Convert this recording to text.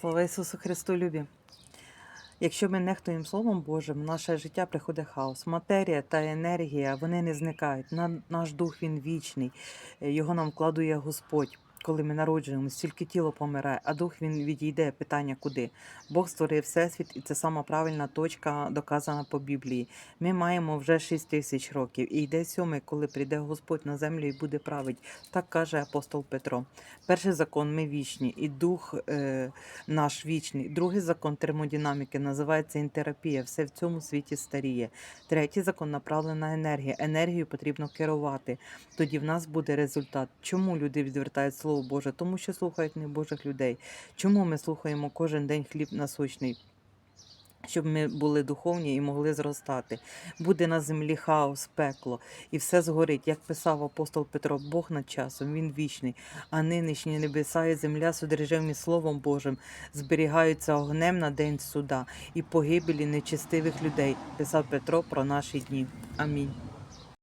Слава Ісусу Христу, любі! Якщо ми нехтуємо Словом Божим, в наше життя приходить хаос. Матерія та енергія вони не зникають. Наш дух він вічний. Його нам вкладує Господь. Коли ми народжуємося, тільки тіло помирає, а дух він відійде. Питання куди? Бог створив всесвіт, і це сама правильна точка, доказана по Біблії. Ми маємо вже 6 тисяч років, і йде сьомий, коли прийде Господь на землю і буде править. Так каже апостол Петро. Перший закон ми вічні, і дух е, наш вічний. Другий закон термодинаміки називається інтерапія. Все в цьому світі старіє. Третій закон направлена енергія. Енергію потрібно керувати. Тоді в нас буде результат. Чому люди відвертають слово Боже? Тому що слухають не Божих людей. Чому ми слухаємо кожен день хліб насущний? Щоб ми були духовні і могли зростати. Буде на землі хаос, пекло, і все згорить. Як писав апостол Петро, Бог над часом, він вічний, а нинішні небеса і земля, судрежевні Словом Божим, зберігаються огнем на день суда і погибелі нечестивих людей, писав Петро про наші дні. Амінь.